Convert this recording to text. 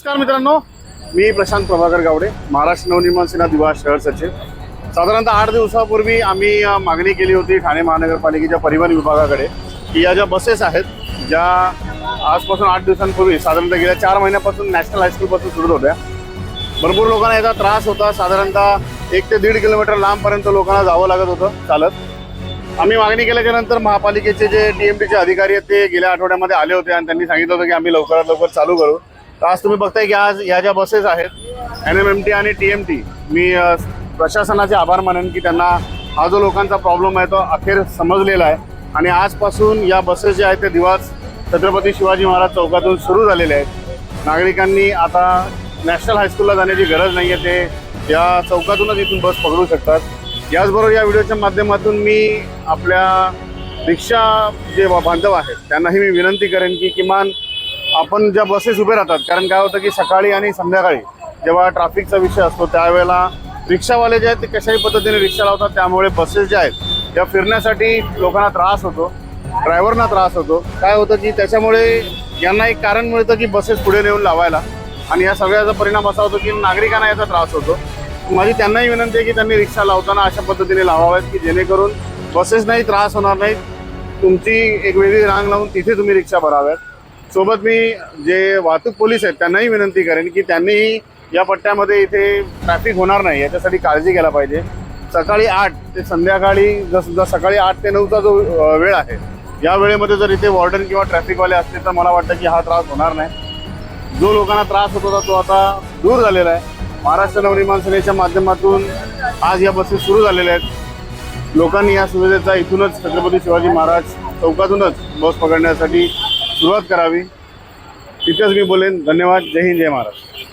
नमस्कार मित्रांनो मी प्रशांत प्रभाकर गावडे महाराष्ट्र नवनिर्माण सेना दिवा शहर सचिव. साधारणतः आठ दिवसापूर्वी आम्ही मागणी केली होती ठाणे महानगरपालिकेच्या परिवहन विभागाकडे की या ज्या बसेस आहेत ज्या आजपासून आठ दिवसांपूर्वी साधारणतः गेल्या चार महिन्यापासून नॅशनल हायस्कूलपासून सुरू होत्या. भरपूर लोकांना याचा त्रास होता. साधारणतः एक ते दीड किलोमीटर लांबपर्यंत लोकांना जावं लागत होतं चालत. आम्ही मागणी केल्याच्यानंतर महापालिकेचे जे टी एम टीचे अधिकारी आहेत ते गेल्या आठवड्यामध्ये आले होते आणि त्यांनी सांगितलं होतं की आम्ही लवकरात लवकर चालू करू. तर आज तुम्ही बघताय की आज या ज्या बसेस आहेत एन एम एम टी आणि टी एम टी मी प्रशासनाचे आभार मानेन की त्यांना हा जो लोकांचा प्रॉब्लेम आहे तो अखेर समजलेला आहे. आणि आजपासून या बसेस ज्या आहेत ते दिवस छत्रपती शिवाजी महाराज चौकातून सुरू झालेले आहेत. नागरिकांनी आता नॅशनल हायस्कूलला जाण्याची गरज नाही आहे ते या चौकातूनच इथून बस पकडू शकतात. याचबरोबर या व्हिडिओच्या माध्यमातून मी आपल्या रिक्षा जे बांधव आहेत त्यांनाही मी विनंती करेन की किमान आपण ज्या बसेस उभे राहतात कारण काय होतं की सकाळी आणि संध्याकाळी जेव्हा ट्रॅफिकचा विषय असतो त्यावेळेला रिक्षावाले जे आहेत ते कशाही पद्धतीने रिक्षा लावतात त्यामुळे बसेस ज्या आहेत त्या फिरण्यासाठी लोकांना त्रास होतो ड्रायव्हरना त्रास होतो. काय होतं की त्याच्यामुळे यांना एक कारण मिळतं की बसेस पुढे नेऊन लावायला. आणि या सगळ्याचा परिणाम असा होतो की नागरिकांना याचा त्रास होतो. माझी त्यांनाही विनंती आहे की त्यांनी रिक्षा लावताना अशा पद्धतीने लावाव्यात की जेणेकरून बसेसनाही त्रास होणार नाहीत. तुमची एक वेगळी रांग लावून तिथे तुम्ही रिक्षा भराव्यात. सोबत मी जे वाहतूक पोलीस आहेत त्यांनाही विनंती करेन की त्यांनीही या पट्ट्यामध्ये इथे ट्रॅफिक होणार नाही याच्यासाठी काळजी घ्यायला पाहिजे. सकाळी आठ ते संध्याकाळी जस जर सकाळी आठ ते नऊचा जो वेळ आहे या वेळेमध्ये जर इथे वॉर्डन किंवा ट्रॅफिकवाले असले तर मला वाटतं की हा त्रास होणार नाही. जो लोकांना त्रास होत होता तो आता दूर झालेला आहे. महाराष्ट्र नवनिर्माण सेनेच्या माध्यमातून आज या बसेस सुरू झालेल्या आहेत. लोकांनी या सुविधेचा इथूनच छत्रपती शिवाजी महाराज चौकातूनच बस पकडण्यासाठी सुरुवात करावी. तिथेच मी बोलेन. धन्यवाद. जय हिंद जय महाराष्ट्र.